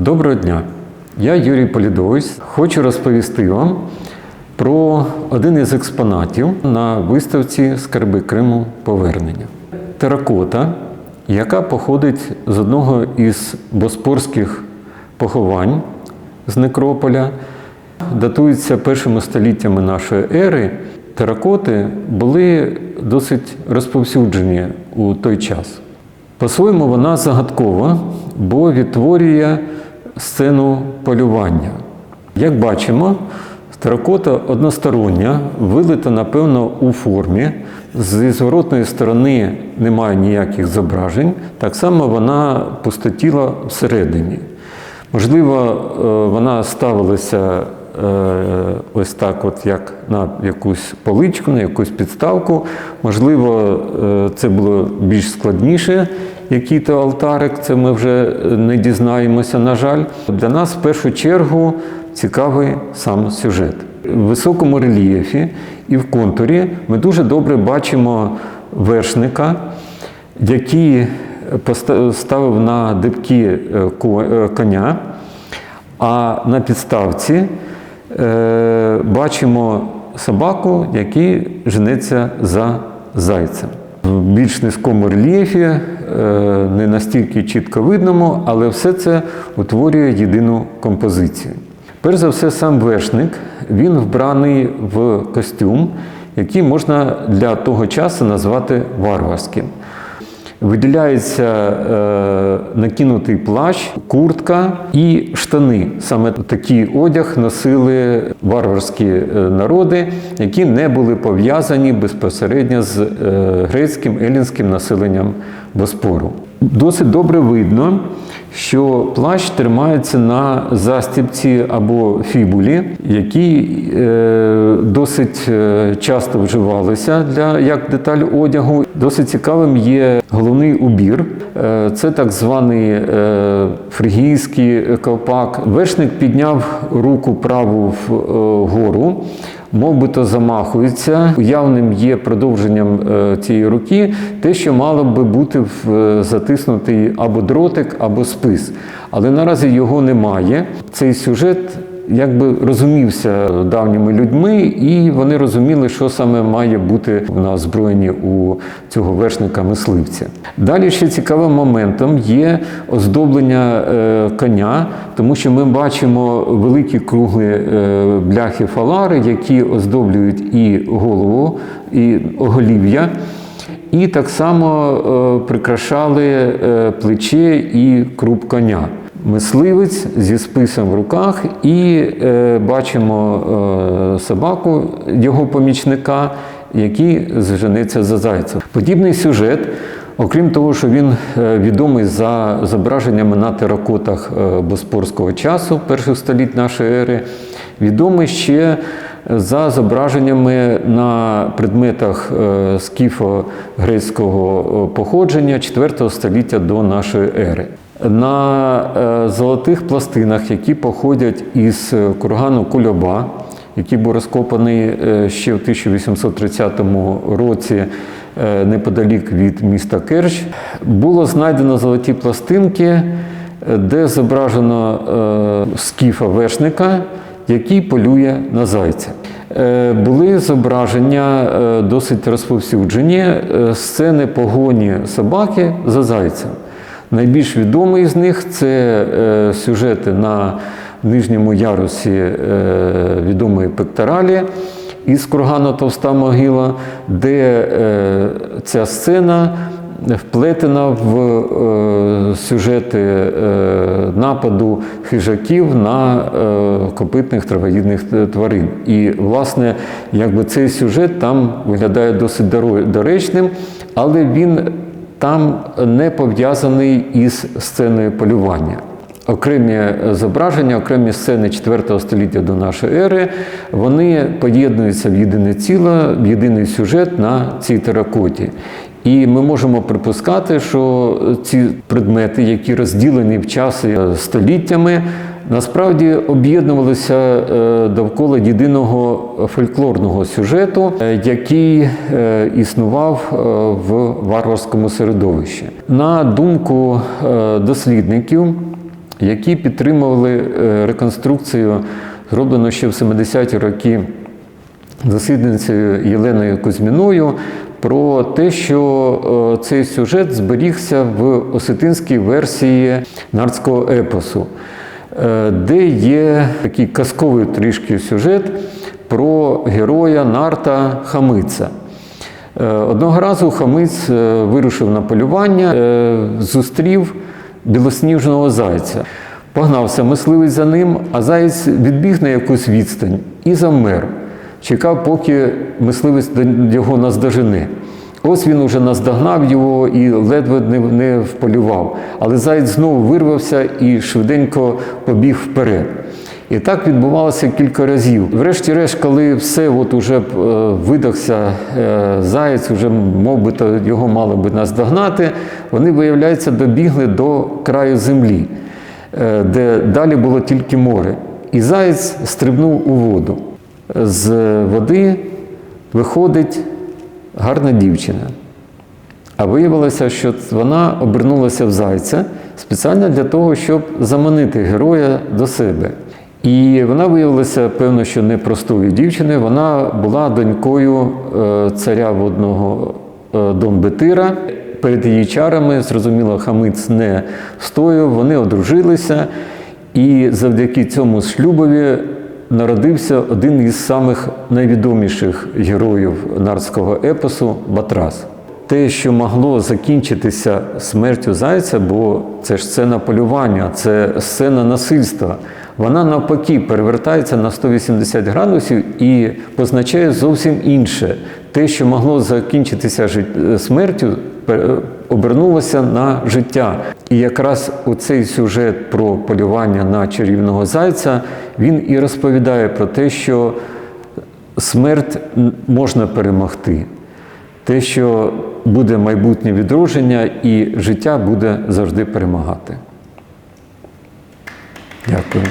Доброго дня! Я Юрій Полідович. Хочу розповісти вам про один із експонатів на виставці Скарби Криму повернення. Теракота, яка походить з одного із боспорських поховань з некрополя, датується першими століттями нашої ери. Теракоти були досить розповсюджені у той час. По-своєму вона загадкова, бо відтворює сцену полювання. Як бачимо, теракота одностороння, вилита, напевно, у формі. Зі зворотної сторони немає ніяких зображень, так само вона пустотіла всередині. Можливо, е, вона ставилася ось так, от як на якусь поличку, на якусь підставку. Можливо, е, це було більш складніше, який то алтарик, це ми вже не дізнаємося, на жаль. Для нас в першу чергу цікавий сам сюжет. В високому рельєфі і в контурі ми дуже добре бачимо вершника, який поста- ставив на дибки е, ко- е, коня, а на підставці е, бачимо собаку, який женеться за зайцем. В більш низькому рельєфі, е, не настільки чітко видному, але все це утворює єдину композицію. Перш за все, сам вершник він вбраний в костюм, який можна для того часу назвати варварським. Виділяється е, накинутий плащ, куртка і штани. Саме такий одяг носили варварські е, народи, які не були пов'язані безпосередньо з е, грецьким елінським населенням Боспору. Досить добре видно, що плащ тримається на застібці або фібулі, які е, досить е, часто вживалися для як деталь одягу. Досить цікавим є головний убір. Е, це так званий е, фригійський ковпак. Вершник підняв руку праву вгору. Мов би то замахується. Явним є продовженням е, цієї руки те, що мало би бути в е, затиснутий або дротик, або спис. Але наразі його немає. Цей сюжет якби розумівся давніми людьми, і вони розуміли, що саме має бути на озброєнні у цього вершника мисливця. Далі ще цікавим моментом є оздоблення е, коня, тому що ми бачимо великі круглі е, бляхи фалари, які оздоблюють і голову, і оголів'я. І так само е, прикрашали плече і круп коня. Мисливець зі списом в руках, і е, бачимо е, собаку його помічника, який зженеться за зайцем. Подібний сюжет, окрім того, що він е, відомий за зображеннями на теракотах е, боспорського часу, перших століть нашої ери, відомий ще за зображеннями на предметах е, скіфо-грецького походження 4 століття до нашої ери. На е, золотих пластинах, які походять із кургану Кульоба, який був розкопаний е, ще в 1830 році е, неподалік від міста Керч, було знайдено золоті пластинки, е, де зображено е, скіфа вершника, який полює на зайця. Е, Були зображення е, досить розповсюджені е, сцени погоні собаки за зайцем. Найбільш відомий з них це е, сюжети на нижньому ярусі е, відомої пекторалі із кургану Товста могила, де е, ця сцена вплетена в сюжети нападу хижаків на копитних травоїдних тварин. І, власне, якби цей сюжет там виглядає досить доречним, але він там не пов'язаний із сценою полювання. Окремі зображення, окремі сцени 4 століття до нашої ери, вони поєднуються в єдине ціле, в єдиний сюжет на цій теракоті. І ми можемо припускати, що ці предмети, які розділені в часи століттями, насправді об'єднувалися е, довкола єдиного фольклорного сюжету, е, який е, існував в варварському середовищі. На думку дослідників, які підтримували реконструкцію, зроблену ще в 70-ті роки дослідницею Єленою Кузьміною, про те, що цей сюжет зберігся в осетинській версії нардського епосу, де є такий казковий трішки сюжет про героя Нарта Хамиця. Е, Одного разу Хамиць е, вирушив на полювання, е, зустрів білосніжного зайця. Погнався мисливець за ним, а заєць відбіг на якусь відстань і завмер. Чекав, поки мисливець його наздожене. Ось він уже наздогнав його і ледве не, не вполював. Але заєць знову вирвався і швиденько побіг вперед. І так відбувалося кілька разів. Врешті-решт, коли все от уже е, видохся е, заєць, вже мов би то його мало би наздогнати, вони, виявляється, добігли до краю землі, е, де далі було тільки море. І заєць стрибнув у воду. З води виходить гарна дівчина. А виявилося, що вона обернулася в зайця спеціально для того, щоб заманити героя до себе. І вона виявилася, певно, що не простою дівчиною. Вона була донькою е, царя водного е, Донбетира. Перед її чарами, зрозуміло, хамиць не встояв, вони одружилися, і завдяки цьому шлюбові народився один із самих найвідоміших героїв нарського епосу Батрас. Те, що могло закінчитися смертю зайця, бо це ж сцена полювання, це сцена насильства. Вона навпаки перевертається на 180 градусів і позначає зовсім інше. Те, що могло закінчитися смертю, обернулося на життя. І якраз оцей сюжет про полювання на чарівного зайця він і розповідає про те, що смерть можна перемогти. Те, що буде майбутнє відродження і життя буде завжди перемагати. Дякую.